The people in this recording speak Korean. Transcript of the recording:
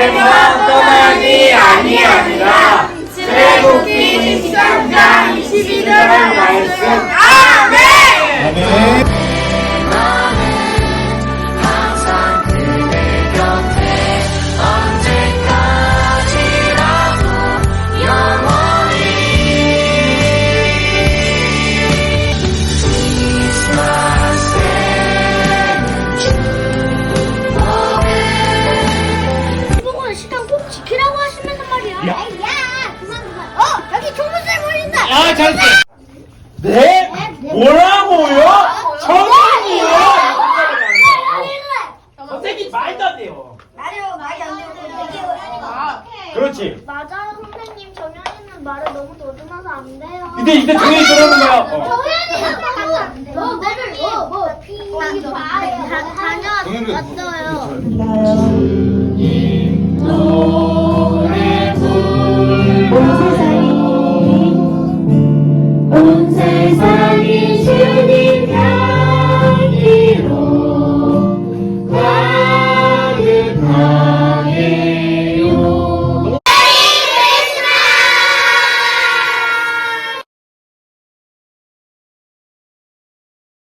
네, 백만 짧게. 네? 뭐라고요? 정답이요. 어색이 말도 안 돼요. 말이요 말이 안 되고 되게 아, 그렇지. 맞아요 선생님 정현이는 말을 너무 더듬어서 안 돼요. 근데 이때 정현이 들어오는 거야. 어. 정현이 너 나를 뭐뭐 비난 다 다녀 정현이. 왔어요.